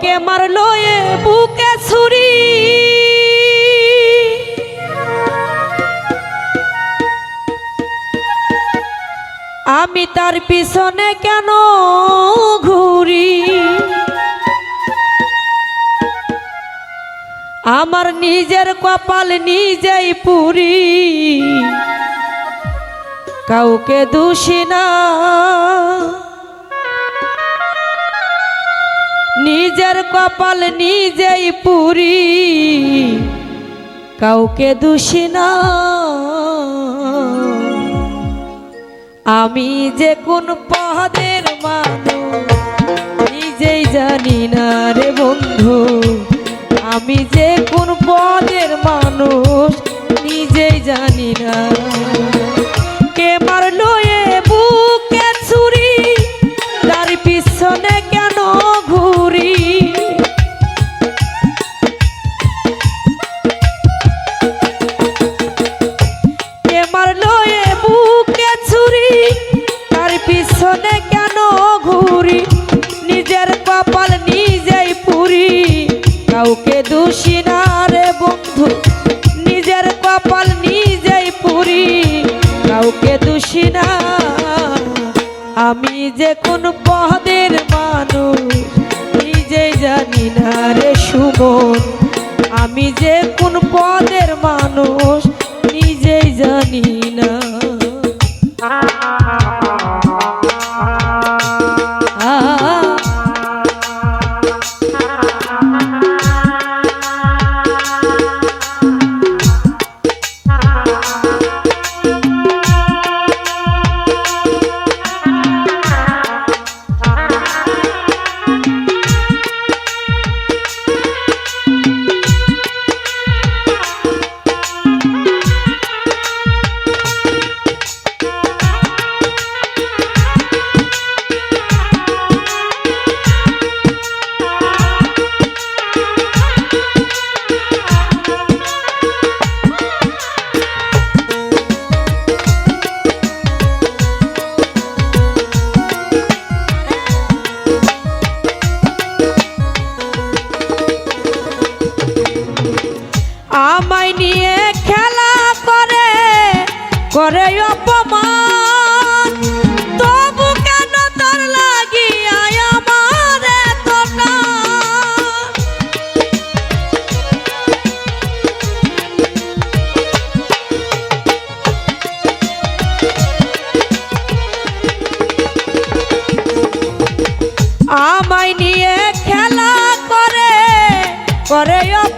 কে মারলো এ বুকে ছুরি? আমি তার পিছনে কেন ঘুরি? আমার নিজের কপাল নিজেই পুরি। কাউকে দোষী না। নিজের কপাল নিজেই পুরি। কাউকে দোষী না। আমি যে কোন পদের মানুষ, নিজেই জানি না রে বন্ধু। আমি যে কোন পদের মানুষ, নিজেই জানি না কাউকে দোষী না রে বন্ধু। নিজের কপাল নিজেই পুরি। কাউকে দোষী না। আমি যে কোন পদের মানুষ, নিজেই জানি না রে সুমন। আমি যে কোন পদের মানুষ, নিজেই জানি আমায় নিয়ে খেলা করে করে অপমান তবু কেন তোর লাগিয়া আমার? আমায় নিয়ে খেলা করে করে অপমান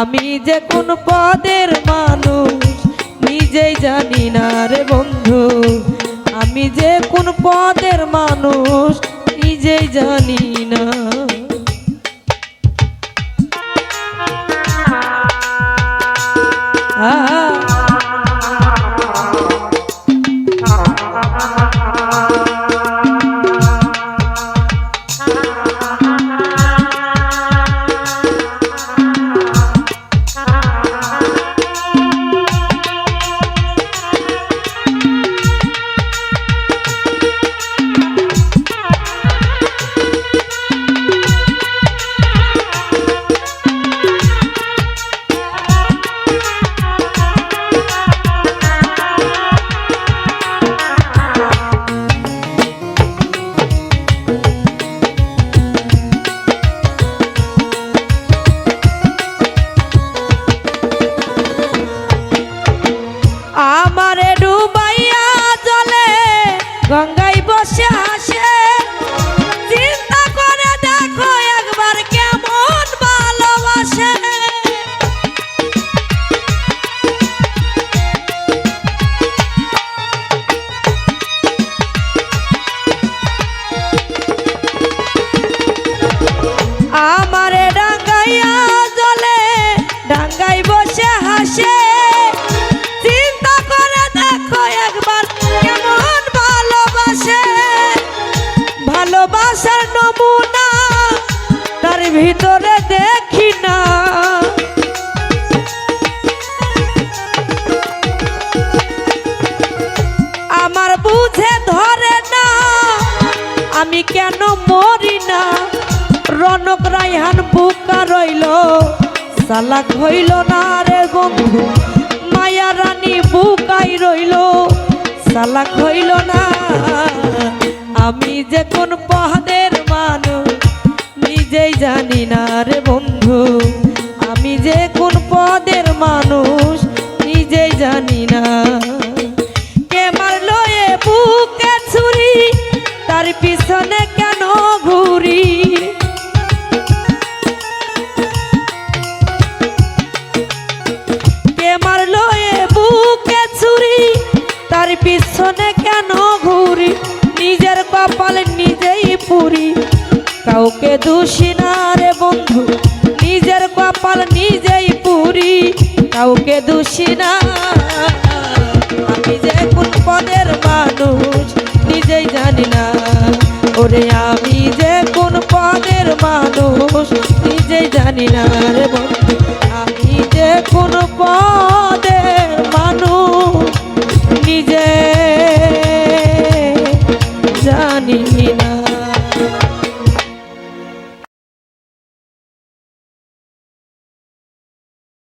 আমি যে কোন পদের মানুষ, নিজেই জানি না রে বন্ধু। আমি যে কোন পদের মানুষ, নিজেই জানি না। ভিতরে দেখি না। আমার বুঝে ধরে না, আমি কেন মরি না? রনক রাইহান বুকা রইল, সালাক হইল না রে বন্ধু। মায়া রানী বুকাই রইল, সালাক হইল না। আমি যে কোন পহাদের মানুষ নিজেই জানি না রে বন্ধু, আমি যে কোন পদের মানুষ নিজেই জানি না। কে মারলো এ বুকে ছুরি, তার পিছনে কেন ঘুরি? কে মারলো এ বুকে ছুরি, তার পিছনে কেন ঘুরি? নিজের কপাল নিজেই পুরি। কাউকে দোষী না রে বন্ধু নিজের কপাল নিজেই পুরি কাউকে দোষী না।